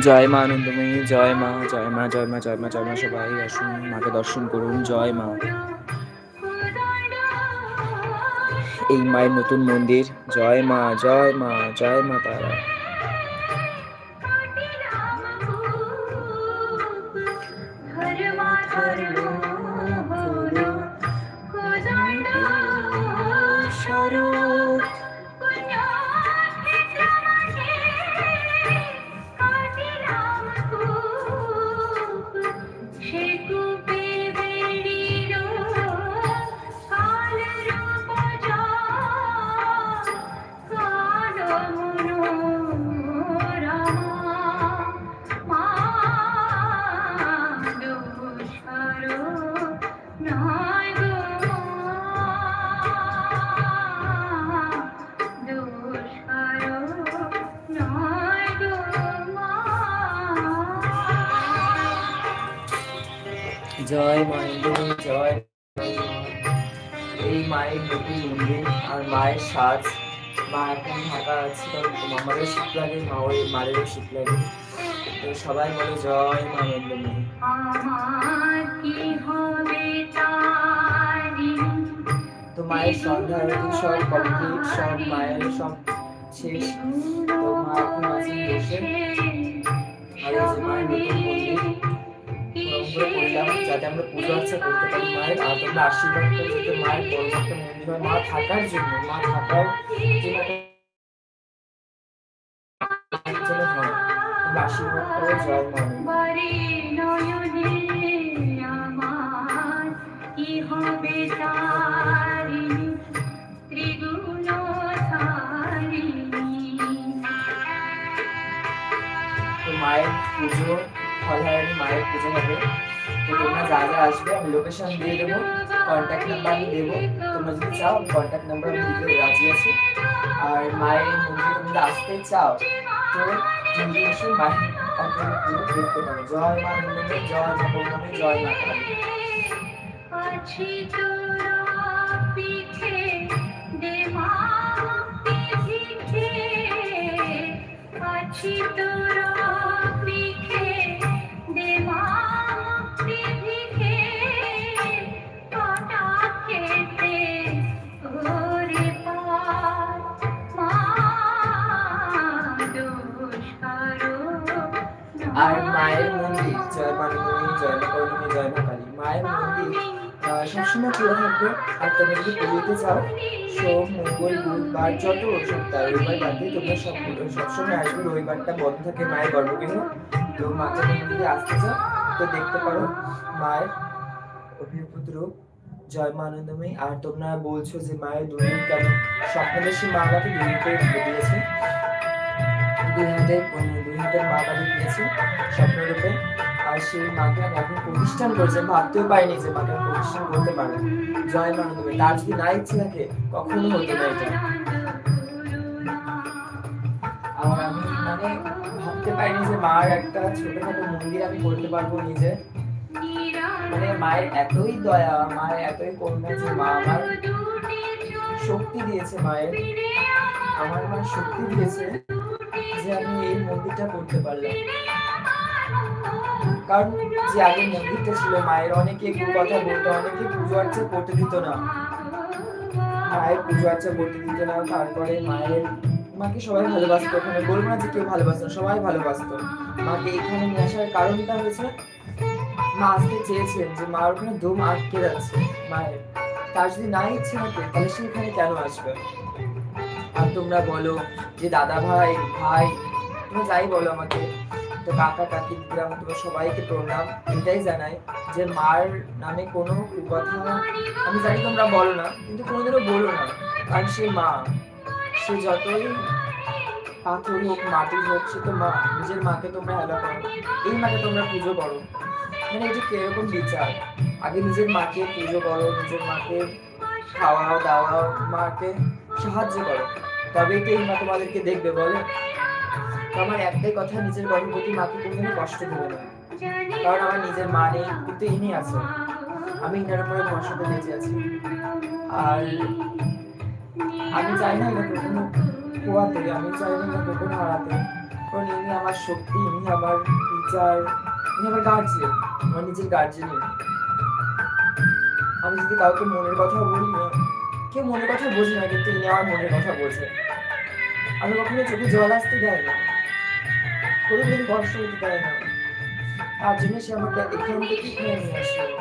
জয় মা আনন্দময়ী জয় মা জয় মা জয় মা জয় মা জয় মা, সবাই আসুন, মাকে দর্শন করুন, জয় মা। এই মায়ের নতুন মন্দির, জয় মা জয় মা জয় মা তারা। মন্দির আর মায়ের সাজ। মা এখন ঢাকা আছে আমাদের শীত লাগে মা ওই মায়েরও শীত লাগে। তো সবাই বলে জয় মা তারি তো মায়ের সন্ধ্যা আরতি সব কমপ্লিট সব মায়ের সব শেষ। তো মা এখন আছেন বসে। আর যে মায়ের করে করলাম যাতে আমরা পুজো আর্চা করতে পারি। মায়ের আর তোমরা আশীর্বাদ করো যাতে মায়ের বড় একটা মন্দির হয় মা থাকার জন্য মা থাকার জন্য আশীর্বাদ করো জয় মা। মায়ের পুজো ফলহারি মায়ের পুজো হবে তো তোমরা যা যা আসবে আমি লোকেশন দিয়ে দেবো কন্ট্যাক্ট নাম্বার আমি দেবো তোমরা যদি চাও আমি কন্ট্যাক্ট নাম্বার আমি দিতে রাজি আছি আর মায়ের মন্দিরে তোমরা আসতে চাও তো মন্দিরে এসে মায়ের আপনারা পুজো দেখতে পারো জয় মা নন্দী জয় মা পৌর্ণমী জয় মা কালী আছি তোরা খোলা থাকবে আর তোমরা যদি পুজোতে চাও সোম, মঙ্গল, বুধবার যত সপ্তাহ রবিবার বাদ দিয়ে তোমরা সব সবসময় আসবে রবিবারটা বন্ধ থাকে মায়ের গর্ভগৃহ। তো মাকে যদি আসতে চাও তো দেখতে পারো মায়ের অভিভূত রূপ জয় মা আর তোমরা বলছো যে মায়ের রূপ কেন স্বপ্নদর্শী মা আমাকে দুই রূপে দিয়েছে। দুই হাতে দুই হাতের মা বাড়ি দিয়েছে স্বপ্নরূপে। আর সেই মাকে এখন প্রতিষ্ঠান করেছে ভাবতেও পারিনি যে মাকে প্রতিষ্ঠান করতে পারে। জয় মা তার যদি না ইচ্ছে থাকে কখনো হতে না। এটা আর আমি মানে ভাবতে পারিনি যে মার একটা ছোটখাটো মন্দির আমি করতে পারব নিজে। মানে মায়ের এতই দয়া, মায়ের এতই করুণা যে মা আমার শক্তি দিয়েছে, মায়ের আমার মা শক্তি দিয়েছে যে আমি এই মন্দিরটা করতে পারলাম। কারণ যে আগে মন্দিরটা ছিল, মায়ের অনেকে একটু কথা বলতো, অনেকে পুজো আর্চা করতে দিত না। মায়ের পুজো আর্চা করতে দিত না, তারপরে মায়ের, মাকে সবাই ভালোবাসতো ওখানে। বলব না যে কেউ ভালোবাসতো সবাই ভালোবাসতো। মাকে এখানে নিয়ে আসার কারণটা হয়েছে, মা আসতে চেয়েছেন যে মার ওখানে দম আটকে যাচ্ছে মায়ের। তার যদি না ইচ্ছে থাকে, তাহলে সে এখানে কেন আসবে? আর তোমরা বলো যে, দাদা ভাই ভাই, তোমরা যাই বলো আমাকে। তো কাকা কাকি আমার তোমার সবাইকে প্রণাম, এটাই জানাই যে মার নামে কোনো কথা আমি জানি তোমরা বলো না, কিন্তু কোনোদিনও বলো না, কারণ সে মা। সে যতই পাথর হোক, মাটির হোক, সে তো মা, নিজের মাকে তোমরা হেলা করো এই মাকে তোমরা পুজো করো। মানে এটা কীরকম বিচার? আগে নিজের মাকে পুজো করো, নিজের মাকে খাওয়াও দাওয়া মাকে সাহায্য করো। তবেই তো এই মা তোমাদেরকে দেখবে, বলো? আমার একটাই কথা, নিজের গর্ভবতী মাকে কোনোদিনও কষ্ট দেবে না। কারণ আমার নিজের মা নেই, কিন্তু ইনি আছে আমি ইনার উপরে ভরসাতে বেঁচে আছি। আর আমি চাই না এটা কখনো খোয়াতে আমি চাই না এটা কখনো হারাতে। কারণ ইনি আমার শক্তি, ইনি আমার টিচার ইনি আমার গার্জিয়ান আমার নিজের গার্জিয়ান আমি যদি কাউকে মনের কথা বলি না, কেউ মনের কথা বোঝে না, কিন্তু ইনি আমার মনের কথা বোঝে। আমি কখনো চোখে জল আসতে দেয় না। কোনোদিন ভরসা দিতে দেয় না। আর জন্য সে আমাকে এখান থেকে কিনে নিয়ে আসলো।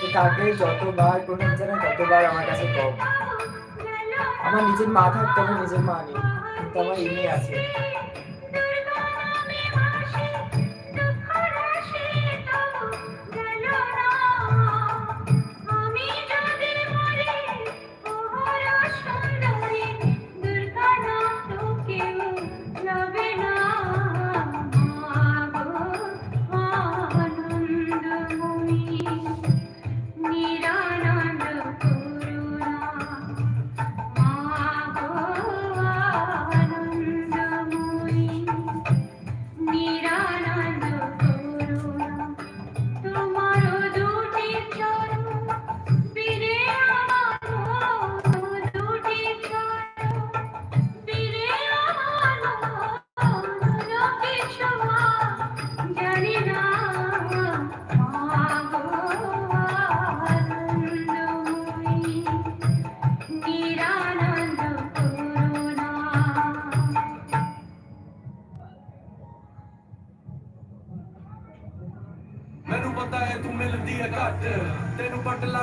তো তাকে যতবার কোনো জানা ততবার আমার কাছে কম। আমার নিজের মা থাকতে, আমার নিজের মা নেই, কিন্তু আমার ইনি আছে।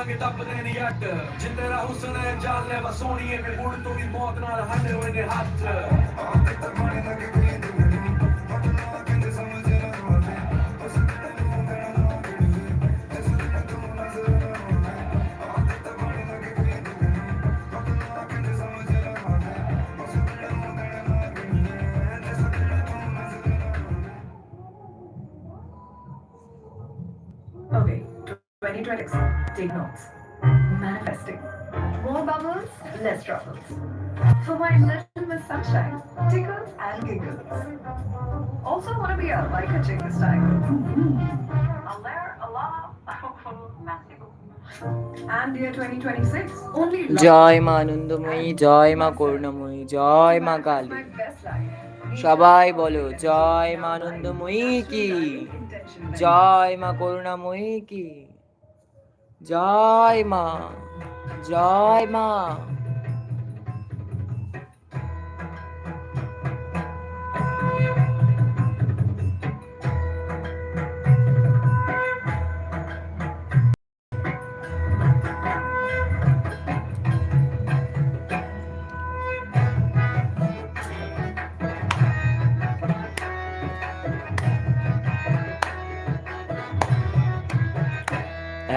ਲਾਂਗੇ ਤਪਦੇ ਨਹੀਂ ਅੱਟ ਜਿੱਤੇ ਰਾ ਹੁਸਨ ਹੈ ਜਾਨ ਲੈ ਵਸੋਣੀਏ ਮੇ ਹੁਣ ਤੂੰ ਵੀ ਮੌਤ ਨਾਲ ਹੰਡੇ ਹੋਏ ਨੇ ਹੱਥ। ਆਹ ਤੇ ਤਰ ਮਾਰੇ ਲੱਗੇ less. For my little Miss Sunshine, tickles and giggles. Also want to be a like a chick this time. Allah, Allah, And year 2026, only জয় মা আনন্দময়ী জয় মা করুণাময়ী জয় মা কালী. সবাই বলো জয় মা আনন্দময়ী কি জয় মা করুণাময়ী কি জয় মা জয় মা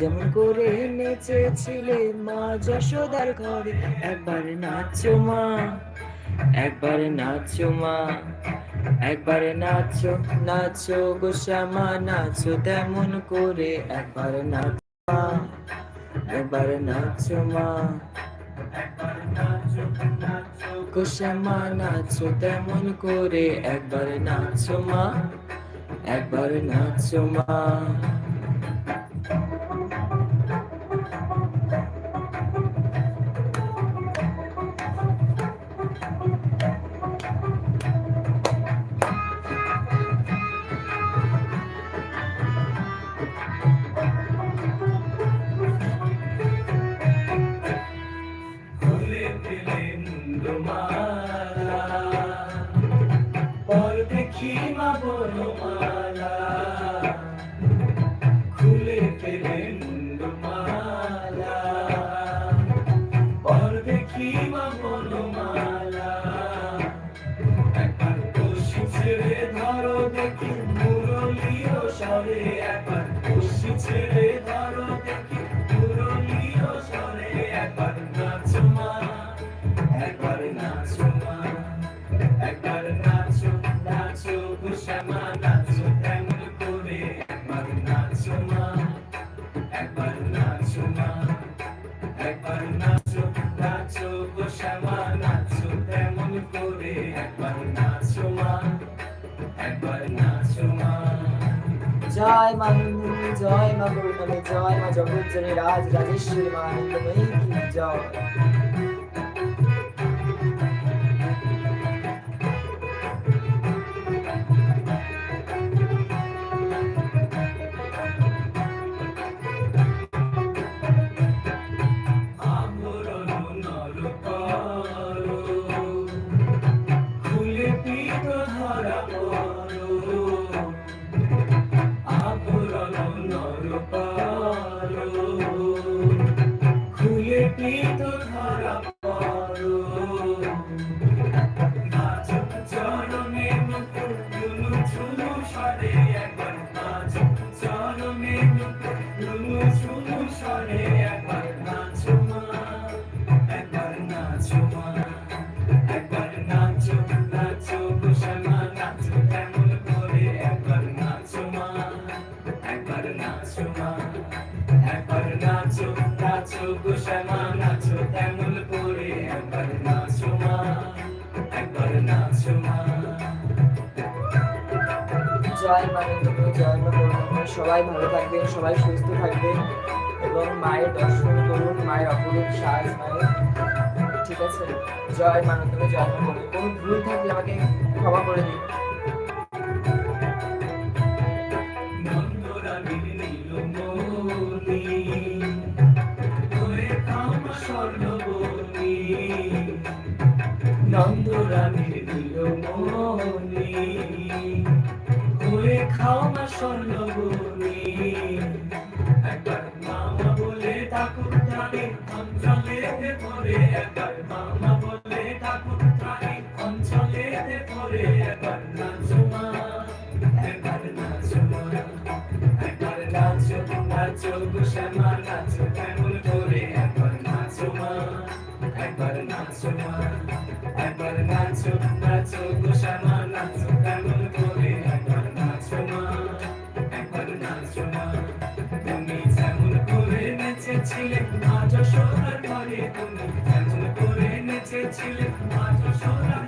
যেমন করে নেচেছিলে মা যশোদার ঘরে। একবার নাচো মা, একবার নাচো মা, একবার নাচো নাচো গো শ্যামা, নাচো তেমন করে। একবার নাচো মা, একবার নাচো মা একবার নাচো নাচো গো শ্যামা, নাচো তেমন করে। একবার নাচো মা, একবার নাচো মা। পুরলিও সরে একবার খুশি ছেড়ে ধরো দেখি। পুরলিও সরে একবার নাচো মা একবার নাচো মা একবার নাচো নাচো ঘুষামা নাচো তেমন করে একবার নাচো মা একবার নাচো মা একবার নাচো নাচো ঘুষামা নাচো তেমন করে একবার নাচো মা জয় মা নন্দিনী জয় মা গৌরমে জয় মা জগজ্জনী রাজ রাজেশ্বরী মা আনন্দময়ী জয়। ধরা সবাই ভালো থাকবেন সবাই সুস্থ থাকবেন এবং মায়ের দর্শন করুন মায়ের অপরূপ সাজ মায়ের ঠিক আছে? জয় মা নন্দিনী জয় মা কোনো ভুল থাকলে আমাকে ক্ষমা করে দিন। নন্দরানীর নীলমণি, ওরে অঞ্চলে পরে একবার মামা বলে, ঠাকুর প্রাণী অঞ্চলে পরে একবার নাচো মা একবার নাচো মা একবার নাচো নাচো গোসামা নাচো কেমন করে আজ সোনার ঘরে তুমি করে নেচেছিলে। আজ সোনার